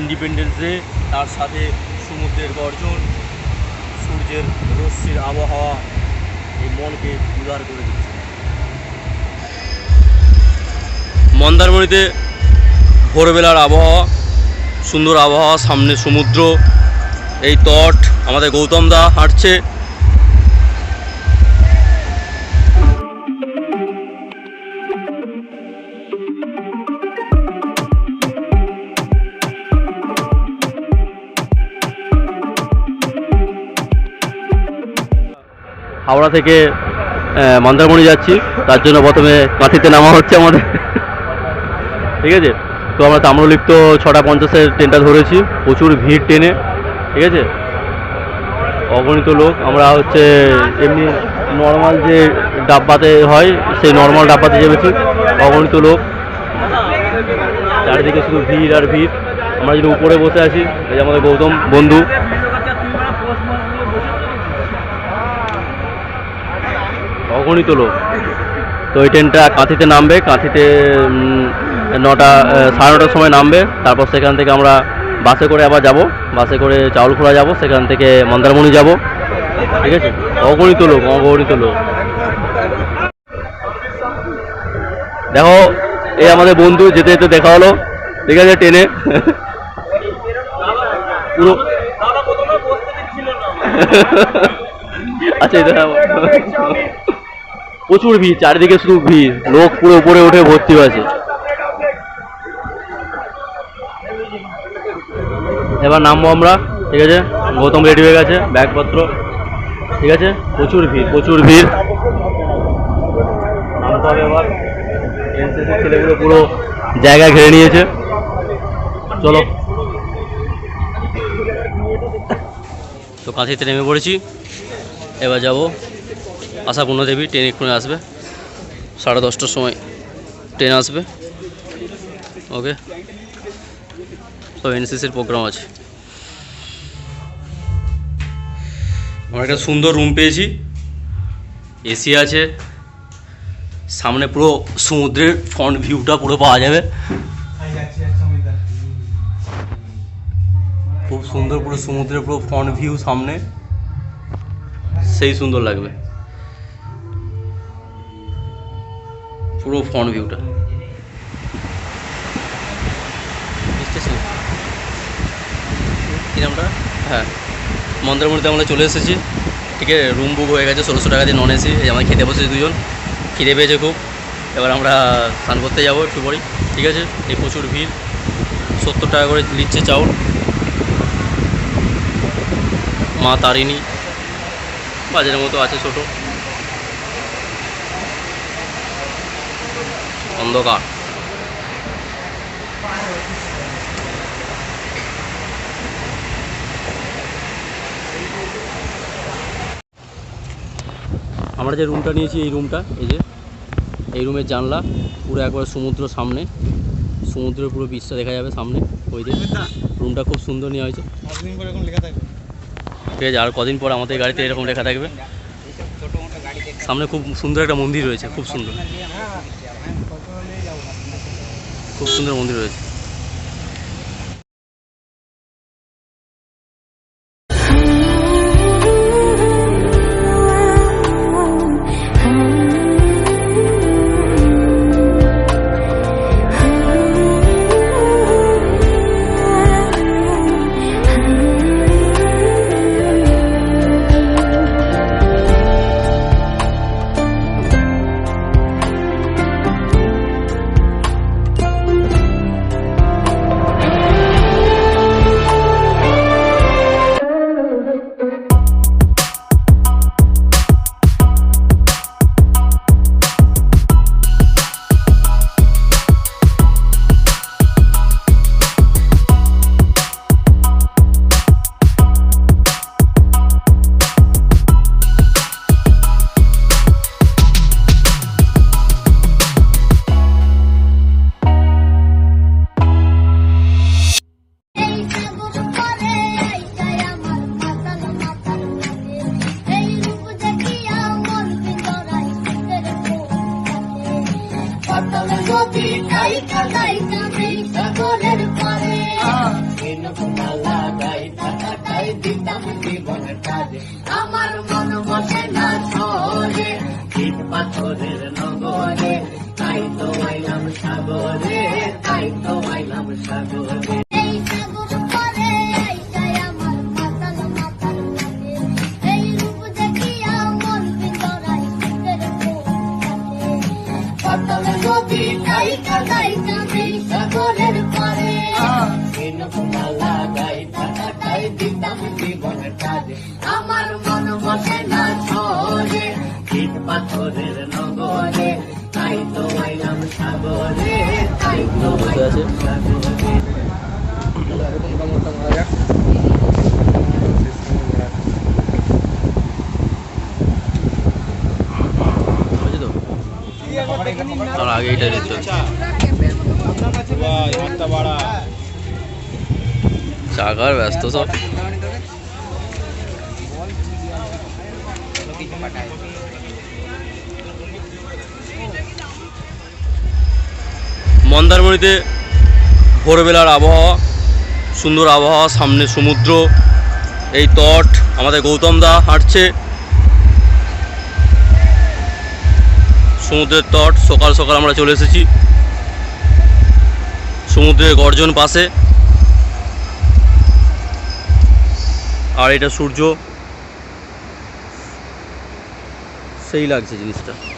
Independence day তার সাথে সমুদ্রের গর্জন, সূর্যের রশ্মির আবহাওয়া, এই মনকে উদার করে দিচ্ছে। মন্দারমণিতে ভোরবেলার আবহাওয়া, সুন্দর আবহাওয়া, সামনে সমুদ্র, এই তট, আমাদের গৌতম দা হাঁটছে। হাওড়া থেকে মন্দারমণি যাচ্ছি। তার জন্য প্রথমে কাঁথিতে নামা হচ্ছে আমাদের। ঠিক আছে? তো আমরা তাম্রলিপ্ত ছটা পঞ্চাশের ট্রেনটা ধরেছি। প্রচুর ভিড় ট্রেনে। ঠিক আছে? অগণিত লোক। আমরা হচ্ছে এমনি নর্মাল যে ডাব্বাতে হয়, সেই নর্মাল ডাব্বাতে চেপেছি অগণিত লোক। চারিদিকে শুধু ভিড় আর ভিড়। আমরা যদি উপরে বসে আছি, এই আমাদের গৌতম বন্ধু। অগণিত লোক। তো ওই ট্রেনটা কাঁথিতে নামবে কাঁথিতে নটা সাড়ে নটার সময় নামবে। তারপর সেখান থেকে আমরা বাসে করে আবার যাব। বাসে করে চাউলখোলা যাব সেখান থেকে মন্দারমণি যাব। ঠিক আছে? অগণিত লোক অগণিত লোক। দেখো এই আমাদের বন্ধু যেতে যেতে দেখা হলো। ঠিক আছে ট্রেনে পুরো আচ্ছা এটা প্রচুর ভিড়, চারিদিকে শুধু ভিড়। লোক পুরো উপরে উঠে ভর্তি হয়েছে। এবার নামবো আমরা, ঠিক আছে? গৌতম রেডি হয়ে গেছে, ব্যাগপত্র। ঠিক আছে? প্রচুর ভিড় প্রচুর ভিড়। নামতে হবে এবার। ছেলেগুলো পুরো জায়গা ঘিরে নিয়েছে। চলো। তো কাঁথিতে নেমে পড়েছি। এবার যাব। আশাপূর্ণ দেবী, ট্রেন এক্ষুনি আসবে। সাড়ে দশটার সময় ট্রেন আসবে। ওকে। তো এনসিসির প্রোগ্রাম আছে। আমরা একটা সুন্দর রুম পেয়েছি। এসি আছে। সামনে পুরো সমুদ্রের ফ্রন্ট ভিউটা পুরো পাওয়া যাবে। খুব সুন্দর পুরো সমুদ্রের পুরো ফ্রন্ট ভিউ সামনে। সেই সুন্দর লাগবে। পুরো ফ্রন্ট ভিউটা স্টেশন কি নামটা? হ্যাঁ। মন্দারমণিতে আমরা চলে এসেছি। ঠিক আছে রুম বুক হয়ে গেছে ষোলোশো টাকা দিয়ে নন এসি আমরা খেতে বসেছি দুজন। খিদে পেয়েছে খুব। এবার আমরা স্নান করতে যাব একটু পরেই ঠিক আছে? এই প্রচুর ভিড়। সত্তর টাকা করে নিচ্ছে চাউল। মা তারিণী। বাজারের মতো আছে ছোট। অন্ধকার। আমরা যে রুমটা নিয়েছি, এই রুমটা এই যে, এই রুমের জানলা, পুরো একবার সমুদ্র সামনে। সমুদ্রের পুরো বীজটা দেখা যাবে সামনে, ওই যে। রুমটা খুব সুন্দর নেওয়া হয়েছে। ঠিক আছে, আর কদিন পর আমাদের গাড়িতে এরকম লেখা থাকবে। সামনে খুব সুন্দর একটা মন্দির রয়েছে, খুব সুন্দর। খুব সুন্দর মন্দির রয়েছে এই গাইতা গাইতা মিঠা কলের পারে মালা গাইতা কাটাই দিতাম জীবন কাজে আমার মন বসে না ছড়ে ঠিক পাথরের নগরে তাই তো আইলাম সাগরে তাই তো আইলাম সাগরে আর আগে চাকার ব্যস্ত সব। মন্দারমণিতে ভোরবেলার আবহাওয়া, সুন্দর আবহাওয়া, সামনে সমুদ্র, এই তট, আমাদের গৌতম দা হাঁটছে। সমুদ্রের তট, সকাল সকাল আমরা চলে এসেছি। সমুদ্রের গর্জন পাশে। আর এটা সূর্য। সেই লাগছে জিনিসটা।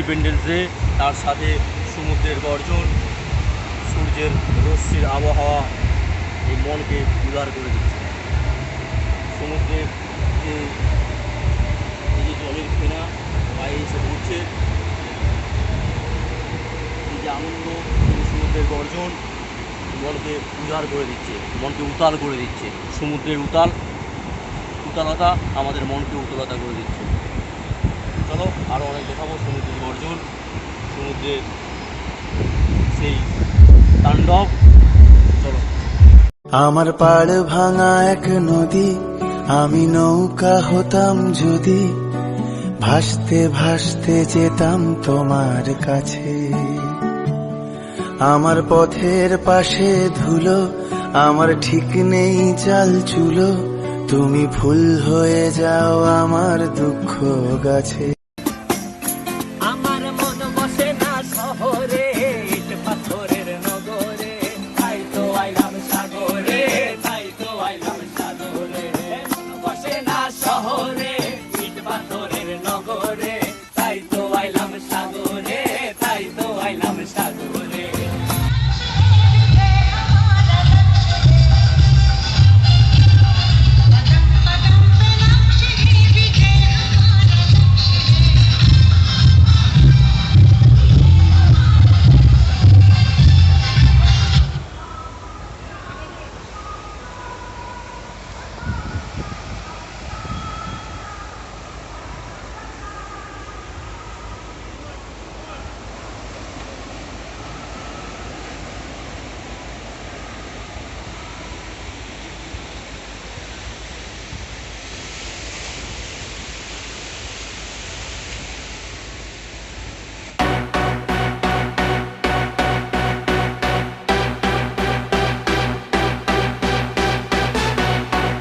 ইন্ডিপেন্ডেন্স ডে তার সাথে সমুদ্রের গর্জন, সূর্যের রশ্মির আবহাওয়া, এই মনকে উদার করে দিচ্ছে। সমুদ্রের যে, এই যে জলের ফেনা পায়ে এসে পড়ছে এই যে আনন্দ সমুদ্রের গর্জন, মনকে উদার করে দিচ্ছে, মনকে উতাল করে দিচ্ছে। সমুদ্রের উতাল, উতালতা আমাদের মনকে উতলতা করে দিচ্ছে। চলো আরও অনেক দেখাবো। সমুদ্রের গর্জন সমুদ্রের সেই তাণ্ডব। চলো। আমার পাড় ভাঙা এক নদী, আমি নৌকা হতাম যদি, ভাসতে ভাসতে যেতাম তোমার কাছে। আমার পথের পাশে ধুলো, আমার ঠিক নেই চাল চুলো, তুমি ফুল হয়ে যাও আমার দুঃখ গাছে।